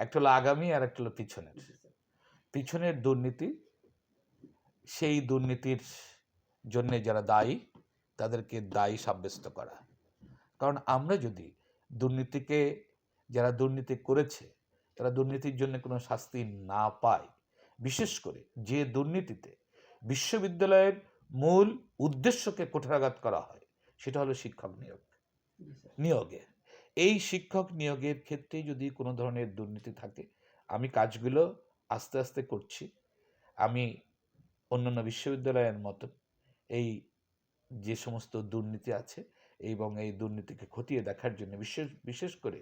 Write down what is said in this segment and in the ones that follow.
একটা হলো আগামী আর একটা হলো পিছনের। পিছনের দুর্নীতি সেই দুর্নীতির জন্য যারা দায়ী তাদেরকে দায়ী সাব্যস্ত করা। কারণ আমরা যদি দুর্নীতিকে যারা দুর্নীতি করেছে তারা দুর্নীতির জন্য কোনো শাস্তি না পায় বিশেষ করে যে দুর্নীতিতে বিশ্ববিদ্যালয়ের মূল উদ্দেশ্যকে কোঠারাঘাত করা হয় সেটা হলো শিক্ষক নিয়োগ। নিয়োগে। এই শিক্ষক নিয়োগের ক্ষেত্রে যদি কোনো ধরনের দুর্নীতি থাকে, আমি কাজগুলো আস্তে আস্তে করছি। আমি অন্যান্য বিশ্ববিদ্যালয়ের মতো এই যে সমস্ত দুর্নীতি আছে এবং এই দুর্নীতিকে খতিয়ে দেখার জন্য বিশেষ বিশেষ করে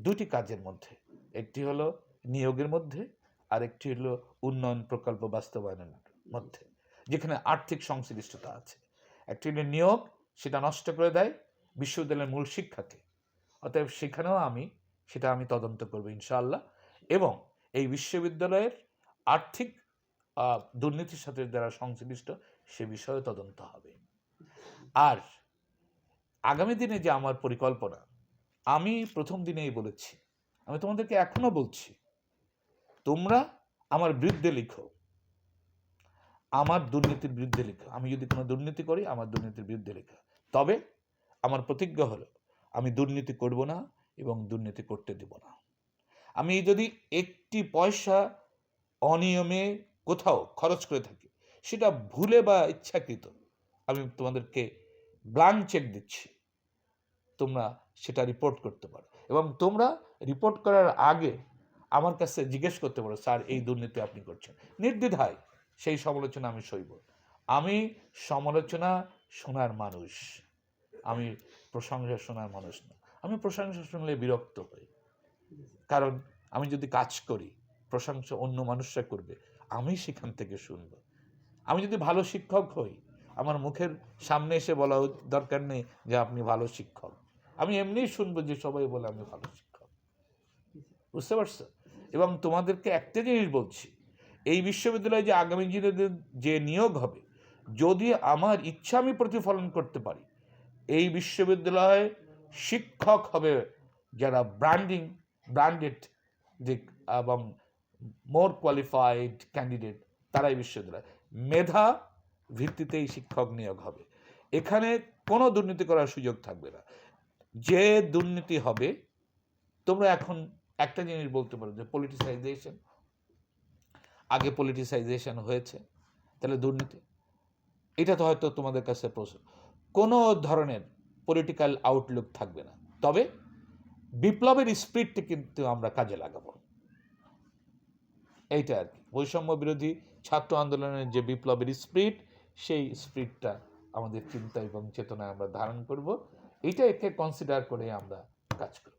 দুটি কাজের মধ্যে, একটি হলো নিয়োগের মধ্যে আর একটি হলো উন্নয়ন প্রকল্প বাস্তবায়নের মধ্যে, যেখানে আর্থিক সংশ্লিষ্টতা আছে। একটি নিয়োগ, সেটা নষ্ট করে দেয় বিশ্ববিদ্যালয়ের মূল শিক্ষাকে। অতএব সেখানেও আমি, সেটা আমি তদন্ত করব ইনশাআল্লাহ। এবং এই বিশ্ববিদ্যালয়ের আর্থিক দুর্নীতির সাথে যারা সংশ্লিষ্ট, সে বিষয়ে তদন্ত হবে। আর আগামী দিনে যে আমার পরিকল্পনা, আমি প্রথম দিনেই বলেছি, আমি তোমাদেরকে এখনও বলছি, তোমরা আমার বিরুদ্ধে লিখো। আমার দুর্নীতির বিরুদ্ধে লিখো। আমি যদি কোনো দুর্নীতি করি, আমার দুর্নীতির বিরুদ্ধে লিখো। তবে আমার প্রতিজ্ঞা হলো আমি দুর্নীতি করব না এবং দুর্নীতি করতে দেব না। আমি যদি একটি পয়সা অনিয়মে কোথাও খরচ করে থাকি, সেটা ভুলে বা ইচ্ছাকৃত আমি তোমাদেরকে ব্লাঙ্ক চেক দিচ্ছি, তোমরা সেটা রিপোর্ট করতে পারো এবং তোমরা রিপোর্ট করার আগে আমার কাছে জিজ্ঞেস করতে পারো, স্যার, এই দুর্নীতি আপনি করছেন। নির্দ্বিধায় সেই সমালোচনা আমি সইব। আমি সমালোচনা শোনার মানুষ। আমি প্রশংসা শোনার মানুষ না। আমি প্রশংসা শুনলে বিরক্ত হই। কারণ আমি যদি কাজ করি প্রশংসা অন্য মানুষরা করবে, আমি সেখান থেকে শুনব। আমি যদি ভালো শিক্ষক হই, আমার মুখের সামনে এসে বলা দরকার নেই যে আপনি ভালো শিক্ষক। আমি এমনিই শুনব যে সবাই বলে আমি ভালো শিক্ষক। বুঝতে পারছ? এবং তোমাদেরকে একটা জিনিস বলছি, এই বিশ্ববিদ্যালয়ে যে আগামী দিনে যে নিয়োগ হবে, যদি আমার ইচ্ছা আমি প্রতিফলন করতে পারি এই বিশ্ববিদ্যালয়ে শিক্ষক হবে যারা ব্র্যান্ডিং ব্র্যান্ডেড যে, এবং মোর কোয়ালিফাইড ক্যান্ডিডেট তারাই বিশ্ববিদ্যালয়। মেধা ভিত্তিতেই শিক্ষক নিয়োগ হবে। এখানে কোনো দুর্নীতি করার সুযোগ থাকবে না। যে দুর্নীতি হবে, তোমরা এখন একটা জিনিস বলতে পারো যে পলিটিসাইজেশন আগে পলিটিসাইজেশন হয়েছে, তাহলে দুর্নীতি, এটা তো হয়তো তোমাদের কাছে প্রশ্ন। কোনো ধরনের পলিটিক্যাল আউটলুক থাকবে না। তবে বিপ্লবের স্পিরিটটি কিন্তু আমরা কাজে লাগাবো। এইটা আর কি। বৈষম্য বিরোধী ছাত্র আন্দোলনের যে বিপ্লবের স্পিরিট সেই স্পিরিটটা আমাদের চিন্তা এবং চেতনায় আমরা ধারণ করব। এটা একে কনসিডার করে আমরা কাজ করব।